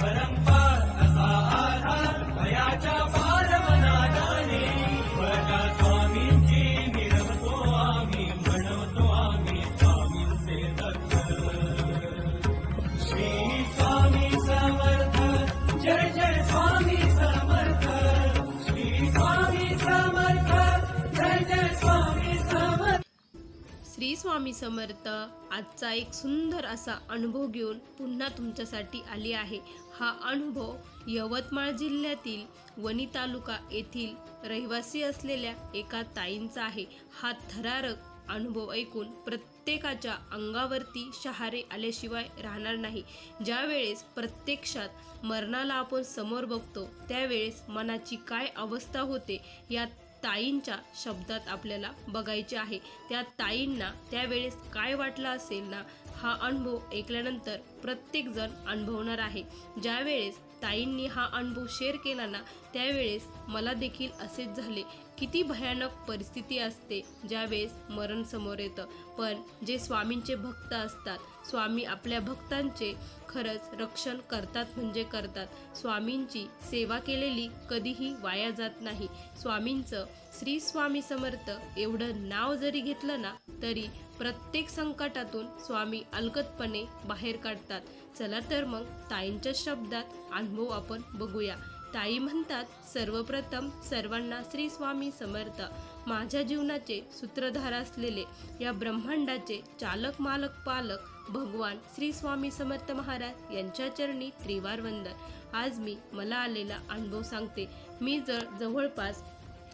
परंपार स्वामी समर्थ आजचा एक सुंदर असा अनुभव घेऊन पुन्हा तुमच्यासाठी आली आहे. हा अनुभव यवतमाळ जिल्ह्यातील वणी तालुका येथील रहिवासी असलेल्या एका ताईंचा आहे. हा थरारक अनुभव ऐकून प्रत्येकाच्या अंगावरती शहारे आल्याशिवाय राहणार नाही. ज्यावेळेस प्रत्यक्षात मरणाला आपण समोर बघतो त्यावेळेस मनाची काय अवस्था होते यात ताईंच्या शब्दात आपल्याला बघायचे आहे. त्या ताईंना त्यावेळेस काय वाटलं असेल ना हा अनुभव ऐकल्यानंतर प्रत्येकजण अनुभवणार आहे. ज्यावेळेस ताईंनी हा अनुभव शेअर केला ना त्यावेळेस मला देखील असेच झाले. किती भयानक परिस्थिती असते ज्यावेळेस मरण समोर येतं. पण जे स्वामींचे भक्त असतात स्वामी आपल्या भक्तांचे खरंच रक्षण करतात म्हणजे करतात. स्वामींची सेवा केलेली कधीही वाया जात नाही. स्वामींचं श्री स्वामी समर्थ एवढं नाव जरी घेतलं ना तरी प्रत्येक संकटातून स्वामी अलगदपणे बाहेर काढतात. चला तर मग ताईंच्या शब्दात अनुभव आपण बघूया. ताई म्हणतात सर्वप्रथम सर्वांना श्री स्वामी समर्थ. माझ्या जीवनाचे सूत्रधार असलेले या ब्रह्मांडाचे चालक मालक पालक भगवान श्री स्वामी समर्थ महाराज यांच्या चरणी त्रिवार वंदन आज मी मला आलेला अनुभव सांगते. मी जर जवळपास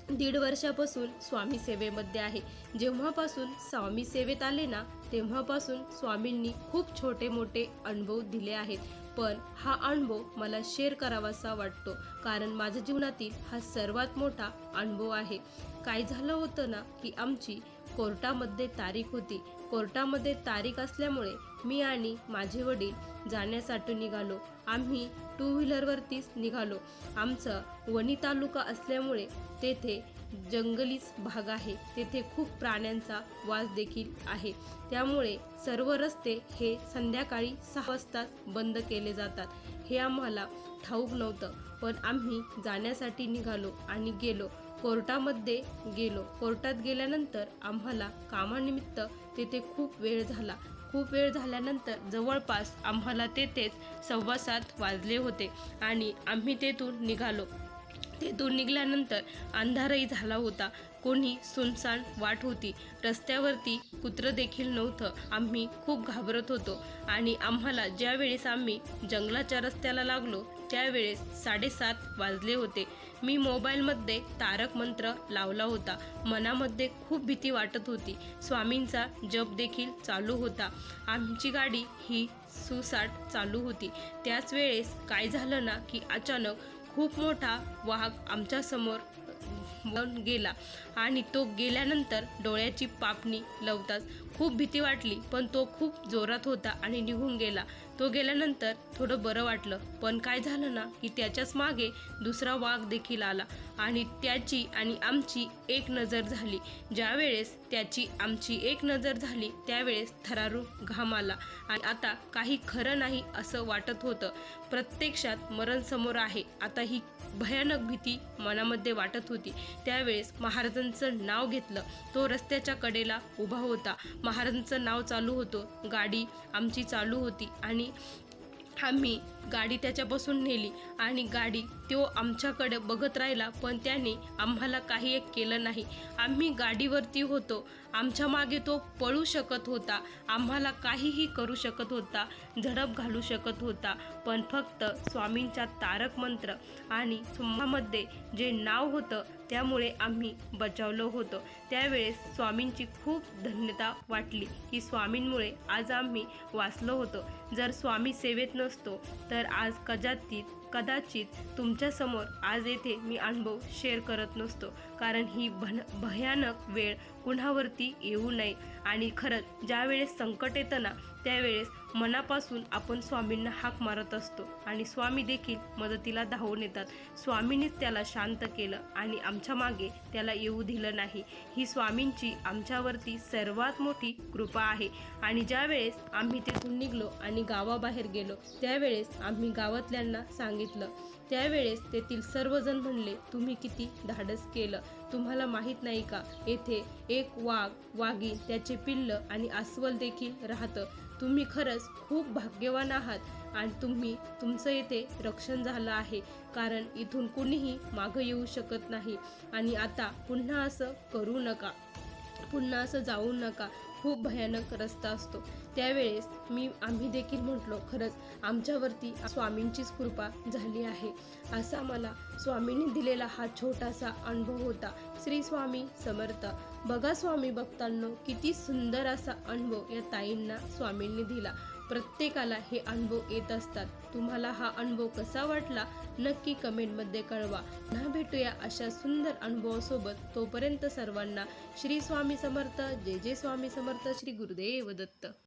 दीड वर्षापासून स्वामी सेवेमध्ये आहे. जेव्हापासून स्वामी सेवेत आले ना तेव्हापासून स्वामींनी खूप छोटे मोठे अनुभव दिले आहेत. पण हा अनुभव मला शेअर करावासा वाटतो. कारण माझ्या जीवनातील हा सर्वात मोठा अनुभव आहे. काय झालं होतं ना की आमची कोर्टामध्ये तारीख होती. कोर्टामध्ये तारीख असल्यामुळे मी आणि माझे वडील जाण्यासाठी निघालो. आम्ही टू व्हीलरवरतीच निघालो. आमचं वणी तालुका असल्यामुळे तेथे जंगलीच भाग आहे. तेथे खूप प्राण्यांचा वास देखील आहे. त्यामुळे सर्व रस्ते हे संध्याकाळी सहा वाजताच बंद केले जातात. हे आम्हाला ठाऊक नव्हतं पण आम्ही जाण्यासाठी निघालो आणि गेलो. कोर्टामध्ये गेलो. कोर्टात गेल्यानंतर आम्हाला कामानिमित्त तेथे खूप वेळ झाला. खूप वेळ झाल्यानंतर जवळपास आम्हाला तेथेच सव्वा सात वाजले होते आणि आम्ही तेथून निघालो. तेथून निघाल्यानंतर अंधारही झाला होता. कोणी सुनसान वाट होती. रस्त्यावरती कुत्रं देखील नव्हतं. आम्ही खूप घाबरत होतो. आणि आम्हाला ज्यावेळेस आम्ही जंगलाच्या रस्त्याला लागलो त्यावेळेस साडेसात वाजले होते. मी मोबाईलमध्ये तारक मंत्र लावला होता. मनामध्ये खूप भीती वाटत होती. स्वामींचा जप देखील चालू होता. आमची गाडी ही सुसाट चालू होती. त्याच वेळेस काय झालं ना की अचानक खूप मोठा वाघ आमच्यासमोर वन गेला. आणि तो गेल्यानंतर डोळ्याची पापणी लवताच खूप भीती वाटली पण तो खूप जोरात होता आणि निघून गेला. तो गेल्यानंतर थोडं बरं वाटलं. पण काय झालं ना की त्याच्याच मागे दुसरा वाघ देखील आला आणि त्याची आणि आमची एक नजर झाली. ज्यावेळेस त्याची आमची एक नजर झाली त्यावेळेस थरारू घाम आला. आणि आता काही खरं नाही असं वाटत होतं. प्रत्यक्षात मरण समोर आहे. आता ही भयानक भीती मनामध्ये वाटत होती. त्यावेळेस महाराजांचं नाव घेतलं. तो रस्त्याच्या कडेला उभा होता. महाराजांचं नाव चालू होतं. गाडी आमची चालू होती आणि आम्ही गाडी त्याच्यापासून नेली आणि गाडी तो आमच्याकडे बघत राहिला पण त्याने आम्हाला काही एक केलं नाही. आम्ही गाडीवरती होतो. आमच्या मागे तो पळू शकत होता. आम्हाला काहीही करू शकत होता झडप घालू शकत होता पण फक्त स्वामींच्या तारक मंत्र आणि सुम्हामध्ये जे नाव होतं त्यामुळे आम्ही बचावलो होतो. त्यावेळेस स्वामींची खूप धन्यता वाटली. की स्वामींमुळे आज आम्ही वाचलो होतो. जर स्वामी सेवेत नसतो तर आज कजातीत कदाचित तुमच्यासमोर आज येथे मी अनुभव शेअर करत नसतो. कारण ही भन भयानक वेळ कुणावरती येऊ नये. आणि खरंच ज्यावेळेस संकट येतं ना त्यावेळेस मनापासून आपण स्वामींना हाक मारत असतो. आणि स्वामी देखील मदतीला धावून येतात. स्वामींनीच त्याला शांत केलं आणि आमच्या मागे त्याला येऊ दिलं नाही. ही स्वामींची आमच्यावरती सर्वात मोठी कृपा आहे. आणि ज्यावेळेस आम्ही तिथून निघलो आणि गावाबाहेर गेलो त्यावेळेस आम्ही गावातल्यांना सांगितलं. त्यावेळेस तेथील सर्वजण म्हणले तुम्ही किती धाडस केलं. तुम्हाला माहीत नाही का? येथे एक वाघ वाघी त्याचे पिल्ल आणि अस्वल देखील राहतं. तुम्ही खरंच खूप भाग्यवान आहात आणि तुम्ही तुमचं येथे रक्षण झालं आहे. कारण इथून कुणीही मागं येऊ शकत नाही. आणि आता पुन्हा असं करू नका. पुन्हा असं जाऊ नका. खूप भयानक रस्ता असतो. त्यावेळेस मी आम्ही देखील म्हटलो खरंच आमच्यावरती स्वामींचीच कृपा झाली आहे. असा मला स्वामींनी दिलेला हा छोटासा अनुभव होता. श्री स्वामी समर्थ. बघा स्वामी भक्तांनो किती सुंदर असा अनुभव या ताईंना स्वामींनी दिला. प्रत्येकाला हे अनुभव येत असतात. तुम्हाला हा अनुभव कसा वाटला नक्की कमेंटमध्ये कळवा. पुन्हा भेटूया अशा सुंदर अनुभवासोबत. तोपर्यंत सर्वांना श्री स्वामी समर्थ जय जय स्वामी समर्थ श्री गुरुदेव दत्त.